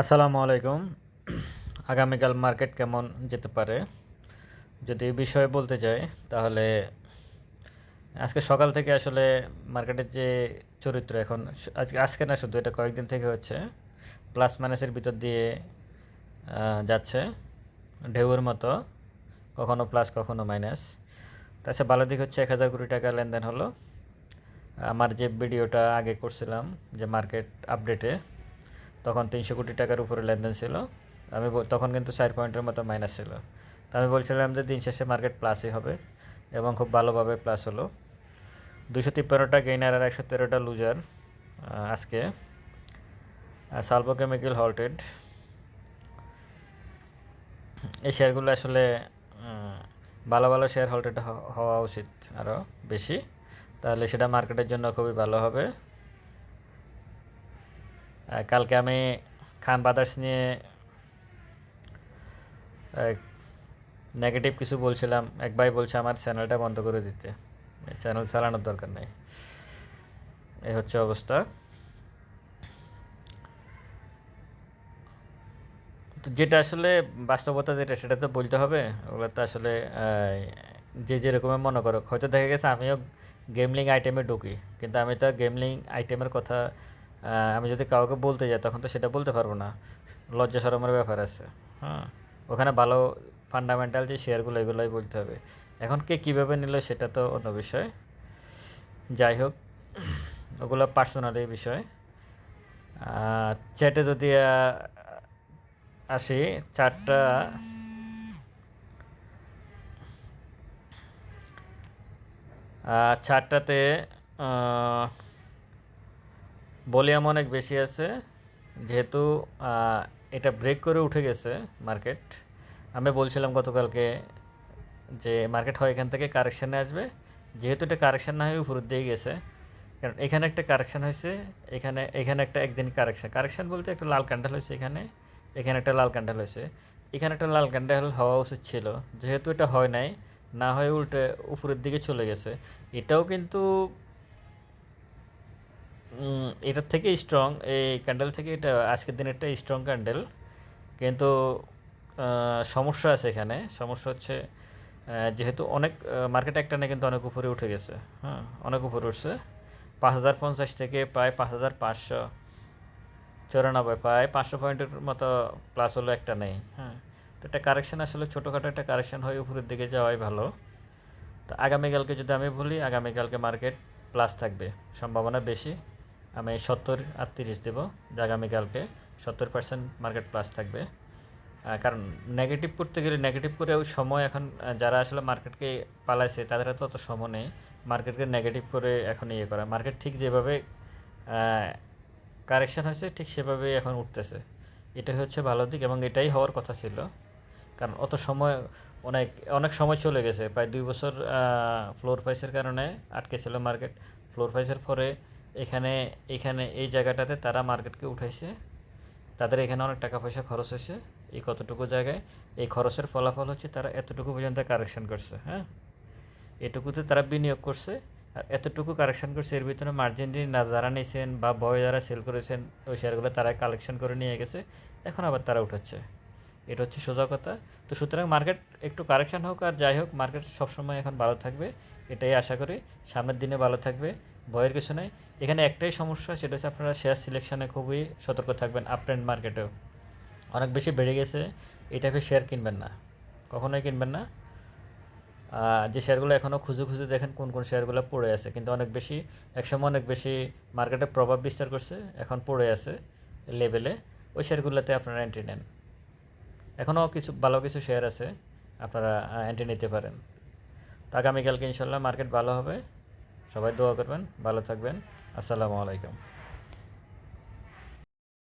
আসসালামু আলাইকুম। আগামীকাল মার্কেট কেমন যেতে পারে? যদি বিষয়ে বলতে চাই তাহলে আজকে সকাল থেকে আসলে মার্কেটের যে চরিত্র এখন, আজকে আজকে না, শুধু এটা কয়েকদিন থেকে হচ্ছে, প্লাস মাইনাসের ভিতর দিয়ে যাচ্ছে, ঢেউয়ের মতো, কখনো প্লাস, কখনো মাইনাস। তাছাড়া ভালো দিক হচ্ছে এক হাজার কোটি টাকা লেনদেন হলো। আমার যে ভিডিওটা আগে করছিলাম, যে মার্কেট আপডেটে তখন তিনশো কোটি টাকার উপরে লেনদেন ছিল। আমি তখন কিন্তু চার পয়েন্টের মতো মাইনাস ছিল। তো আমি বলছিলাম যে দিন শেষে মার্কেট প্লাসই হবে এবং খুব ভালোভাবে প্লাস হলো। দুশো তিপ্পান্নটা গেইনার আর একশো তেরোটা লুজার আজকে সালভো কেমিক্যাল হল্টেড এই শেয়ারগুলো আসলে ভালো ভালো শেয়ার হল্টেড হওয়া উচিত আরও বেশি। তাহলে সেটা মার্কেটের জন্য খুবই ভালো হবে। কালকে আমি খান বাদার্স নিয়ে নেগেটিভ কিছু বলছিলাম। এক ভাই বলছে আমার চ্যানেলটা বন্ধ করে দিতে। চ্যানেল চালানোর দরকার নেই। এই হচ্ছে অবস্থা। তো যেটা আসলে বাস্তবতা যেটা, সেটা তো বলতে হবে। ওগুলো তো আসলে যে যেরকমের মনে করো হয়তো দেখা গেছে আমিও গেমলিং আইটেমে ঢুকি। কিন্তু আমি তো গেমলিং আইটেমের কথা আমি যদি কাউকে বলতে যাই তখন তো সেটা বলতে পারব না। লজ্জা শরমের ব্যাপার আছে। হ্যাঁ। ওখানে ভালো ফান্ডামেন্টাল যে শেয়ারগুলো এগুলোই বলতে হবে। এখন কে কীভাবে নিল সেটা তো অন্য বিষয়। যাই হোক ওগুলো পার্সোনালি বিষয়। চ্যাটে যদি আসি চারটা চারটাতে ভলিউম অনেক বেশি আছে। যেহেতু এটা ব্রেক করে উঠে গেছে মার্কেট আমি বলছিলাম গতকালকে যে মার্কেট হয় এখান থেকে কারেকশানে আসবে। যেহেতু এটা কারেকশান না হয়ে উপরের দিয়ে গেছে, কারণ এখানে একটা কারেকশান হয়েছে, এখানে এখানে একটা একদিন কারেকশান কারেকশান বলতে একটা লাল ক্যান্ডেল হয়েছে এখানে এখানে একটা লাল ক্যান্ডেল হয়েছে। এখানে একটা লাল ক্যান্ডেল হওয়া উচিত ছিল। যেহেতু এটা হয় নাই, না হয়ে উল্টে উপরের দিকে চলে গেছে। এটাও কিন্তু এটার থেকে স্ট্রং এই ক্যান্ডেল থেকে এটা আজকের দিন একটা স্ট্রং ক্যান্ডেল কিন্তু সমস্যা আছে এখানে। সমস্যা হচ্ছে যেহেতু অনেক মার্কেট একটা না কিন্তু অনেক উপরে উঠে গেছে। হ্যাঁ অনেক উপরে উঠছে। পাঁচ হাজার পঞ্চাশ থেকে প্রায় পাঁচ হাজার পাঁচশো, চৌরানব্বই, প্রায় পাঁচশো পয়েন্টের মতো প্লাস হলো একটা নেই। হ্যাঁ তো একটা কারেকশন আসলে ছোটোখাটো একটা কারেকশন হয়ে, উপরের দিকে যাওয়াই ভালো। তো আগামীকালকে যদি আমি বলি, আগামীকালকে মার্কেট প্লাস থাকবে, সম্ভাবনা বেশি। আমি সত্তর আর তিরিশ দেবো। যে আগামীকালকে সত্তর পার্সেন্ট মার্কেট প্লাস থাকবে। কারণ নেগেটিভ করতে গেলে নেগেটিভ করেও সময় এখন যারা আসলে মার্কেটকে পালাইছে, তাদের তো অত সময় নেই। মার্কেটকে নেগেটিভ করে এখন ইয়ে করা। মার্কেট ঠিক যেভাবে কারেকশান হয়েছে, ঠিক সেভাবেই এখন উঠতেছে। এটাই হচ্ছে ভালো দিক এবং এটাই হওয়ার কথা ছিল। কারণ অত সময় অনেক অনেক সময় চলে গেছে। প্রায় দুই বছর ফ্লোর প্রাইসের কারণে আটকে ছিল মার্কেট ফ্লোর প্রাইসের পরে এখানে এখানে এই জায়গাটাতে তারা মার্কেটকে উঠাইছে। তাদের এখানে অনেক টাকা পয়সা খরচ হয়েছে এই কতটুকু জায়গায়। এই খরচের ফলাফল হচ্ছে তারা এতটুকু পর্যন্ত কারেকশন করছে হ্যাঁ? এটুকুতে তারা বিনিয়োগ করছে আর এতটুকু কারেকশন করছে এর ভিতরে মার্জিন না যারা নিয়েছেন বা বয় যারা সেল করেছেন, ওই শেয়ারগুলো তারা কালেকশন করে নিয়ে গেছে। এখন আবার তারা উঠাচ্ছে। এটা হচ্ছে সোজা কথা। তো সুতরাং মার্কেট একটু কারেকশন হোক আর যাই হোক মার্কেট সবসময় এখন ভালো থাকবে, এটাই আশা করি। সামনের দিনে ভালো থাকবে। ভয়ের কিছু নেই। এখানে একটাই সমস্যা, সেটা হচ্ছে আপনারা শেয়ার সিলেকশনে খুবই সতর্ক থাকবেন আপ ট্রেন্ড মার্কেটেও অনেক বেশি বেড়ে গেছে, এই টাইপের শেয়ার কিনবেন না। কখনোই কিনবেন না। যে শেয়ারগুলো এখনও খুঁজে খুঁজে দেখেন কোন কোন শেয়ারগুলো পড়ে আছে, কিন্তু অনেক বেশি, একসময় অনেক বেশি মার্কেটে প্রভাব বিস্তার করছে, এখন পড়ে আছে লেভেলে ওই শেয়ারগুলোতে আপনারা এন্ট্রি নেন। এখনও কিছু, ভালো কিছু শেয়ার আছে, আপনারা এন্ট্রি নিতে পারেন। তো আগামীকালকে ইনশাল্লাহ মার্কেট ভালো হবে। সবাই দোয়া করবেন, ভালো থাকবেন। আসসালামু আলাইকুম।